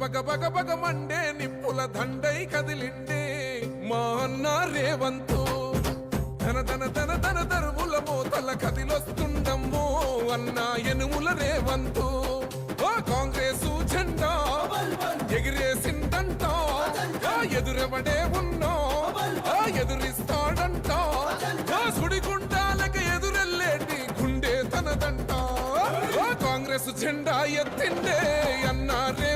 బగ బగ బగ Monday నిప్పుల దండై కదిలిండే మా అన్న రేవంతు. ధన ధన ధన ధన దరువుల మోతల కదిలొస్తుండమ్మో అన్న ఎనుముల రేవంతు. ఓ కాంగ్రెస్ జెండా ఎగిరేసిందంట. ఎదురెవడే ఉన్నా? ఆ ఎదురిస్తాడంట. ఆ సుడిగుండాలకి ఎదురెల్లేటి గుండె తనదంట. కాంగ్రెస్ జెండా ఎత్తిండే అన్నారే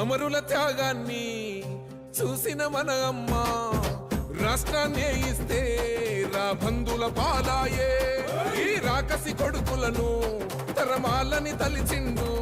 అమరుల త్యాగాన్ని చూసిన మన అమ్మ రాష్ట్రాన్నే ఇస్తే రా బంధుల పాలాయే. ఈ రాకసి కొడుకులను తరమాలని తలిచిండు.